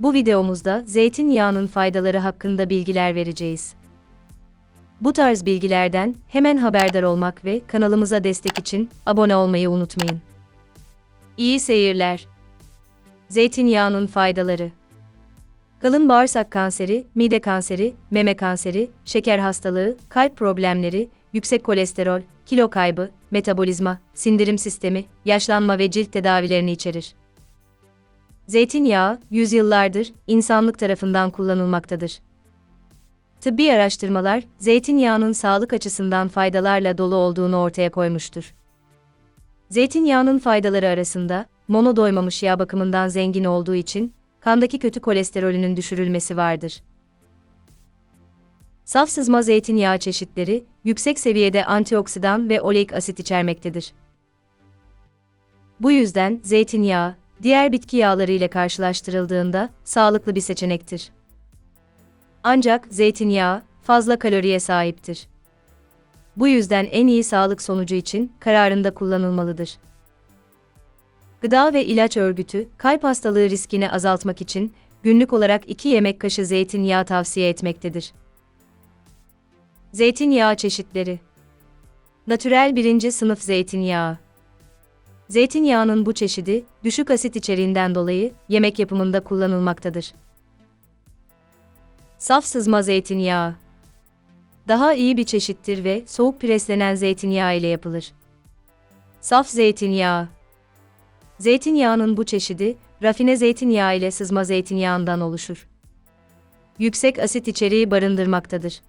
Bu videomuzda zeytinyağının faydaları hakkında bilgiler vereceğiz. Bu tarz bilgilerden hemen haberdar olmak ve kanalımıza destek için abone olmayı unutmayın. İyi seyirler. Zeytinyağının faydaları Kalın bağırsak kanseri, mide kanseri, meme kanseri, şeker hastalığı, kalp problemleri, yüksek kolesterol, kilo kaybı, metabolizma, sindirim sistemi, yaşlanma ve cilt tedavilerini içerir. Zeytinyağı, yüzyıllardır insanlık tarafından kullanılmaktadır. Tıbbi araştırmalar, zeytinyağının sağlık açısından faydalarla dolu olduğunu ortaya koymuştur. Zeytinyağının faydaları arasında, monodoymamış yağ bakımından zengin olduğu için, kandaki kötü kolesterolünün düşürülmesi vardır. Saf sızma zeytinyağı çeşitleri, yüksek seviyede antioksidan ve oleik asit içermektedir. Bu yüzden zeytinyağı, diğer bitki yağları ile karşılaştırıldığında sağlıklı bir seçenektir. Ancak zeytinyağı fazla kaloriye sahiptir. Bu yüzden en iyi sağlık sonucu için kararında kullanılmalıdır. Gıda ve İlaç Örgütü, kalp hastalığı riskini azaltmak için günlük olarak 2 yemek kaşığı zeytinyağı tavsiye etmektedir. Zeytinyağı çeşitleri Natürel birinci sınıf zeytinyağı Zeytinyağının bu çeşidi, düşük asit içeriğinden dolayı yemek yapımında kullanılmaktadır. Saf sızma zeytinyağı Daha iyi bir çeşittir ve soğuk preslenen zeytinyağı ile yapılır. Saf zeytinyağı Zeytinyağının bu çeşidi, rafine zeytinyağı ile sızma zeytinyağından oluşur. Yüksek asit içeriği barındırmaktadır.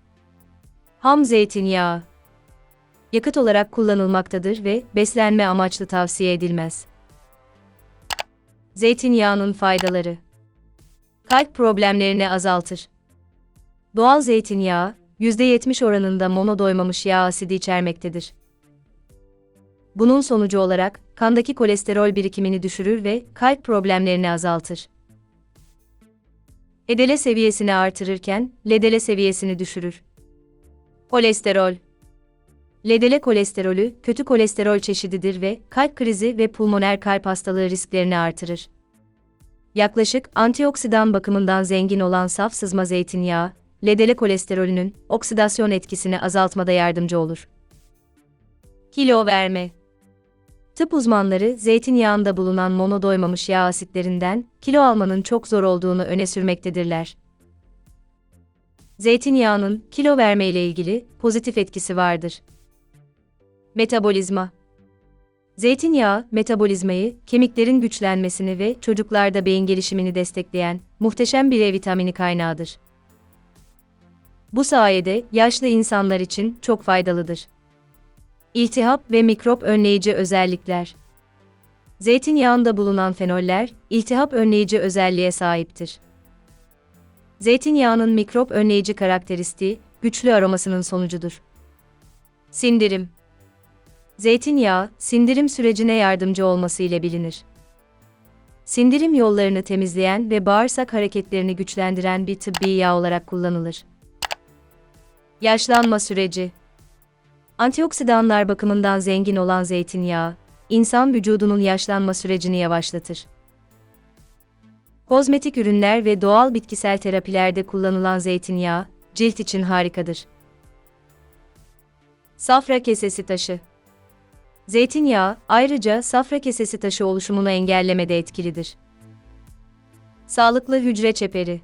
Ham zeytinyağı yakıt olarak kullanılmaktadır ve beslenme amaçlı tavsiye edilmez. Zeytinyağının faydaları Kalp problemlerini azaltır. Doğal zeytinyağı, %70 oranında monodoymamış yağ asidi içermektedir. Bunun sonucu olarak kandaki kolesterol birikimini düşürür ve kalp problemlerini azaltır. Edele seviyesini artırırken ledele seviyesini düşürür. Kolesterol LDL kolesterolü kötü kolesterol çeşididir ve kalp krizi ve pulmoner kalp hastalığı risklerini artırır. Yaklaşık antioksidan bakımından zengin olan saf sızma zeytinyağı, LDL kolesterolünün oksidasyon etkisini azaltmada yardımcı olur. Kilo verme Tıp uzmanları zeytinyağında bulunan monodoymamış yağ asitlerinden kilo almanın çok zor olduğunu öne sürmektedirler. Zeytinyağının kilo verme ile ilgili pozitif etkisi vardır. Metabolizma Zeytinyağı, metabolizmayı, kemiklerin güçlenmesini ve çocuklarda beyin gelişimini destekleyen muhteşem bir E vitamini kaynağıdır. Bu sayede yaşlı insanlar için çok faydalıdır. İltihap ve mikrop önleyici özellikler. Zeytinyağında bulunan fenoller, iltihap önleyici özelliğe sahiptir. Zeytinyağının mikrop önleyici karakteristiği, güçlü aromasının sonucudur. Sindirim Zeytinyağı, sindirim sürecine yardımcı olması ile bilinir. Sindirim yollarını temizleyen ve bağırsak hareketlerini güçlendiren bir tıbbi yağ olarak kullanılır. Yaşlanma süreci Antioksidanlar bakımından zengin olan zeytinyağı, insan vücudunun yaşlanma sürecini yavaşlatır. Kozmetik ürünler ve doğal bitkisel terapilerde kullanılan zeytinyağı, cilt için harikadır. Safra kesesi taşı Zeytinyağı, ayrıca safra kesesi taşı oluşumunu engellemede etkilidir. Sağlıklı hücre çeperi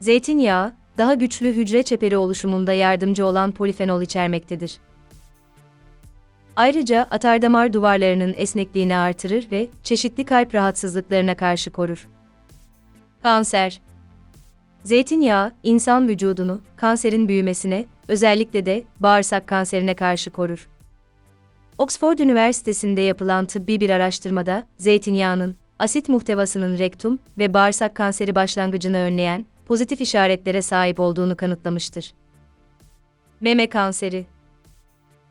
Zeytinyağı, daha güçlü hücre çeperi oluşumunda yardımcı olan polifenol içermektedir. Ayrıca atardamar duvarlarının esnekliğini artırır ve çeşitli kalp rahatsızlıklarına karşı korur. Kanser Zeytinyağı, insan vücudunu kanserin büyümesine, özellikle de bağırsak kanserine karşı korur. Oxford Üniversitesi'nde yapılan tıbbi bir araştırmada, zeytinyağının, asit muhtevasının rektum ve bağırsak kanseri başlangıcını önleyen, pozitif işaretlere sahip olduğunu kanıtlamıştır. Meme kanseri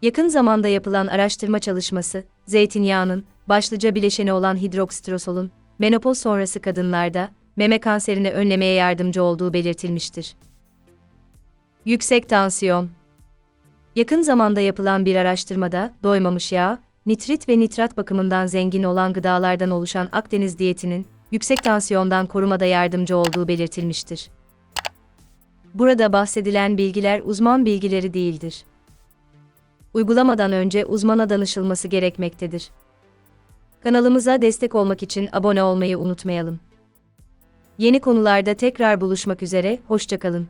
Yakın zamanda yapılan araştırma çalışması, zeytinyağının, başlıca bileşeni olan hidroksitrosolun, menopoz sonrası kadınlarda, meme kanserini önlemeye yardımcı olduğu belirtilmiştir. Yüksek tansiyon Yakın zamanda yapılan bir araştırmada, doymamış yağ, nitrit ve nitrat bakımından zengin olan gıdalardan oluşan Akdeniz diyetinin, yüksek tansiyondan korumada yardımcı olduğu belirtilmiştir. Burada bahsedilen bilgiler uzman bilgileri değildir. Uygulamadan önce uzmana danışılması gerekmektedir. Kanalımıza destek olmak için abone olmayı unutmayalım. Yeni konularda tekrar buluşmak üzere, hoşçakalın.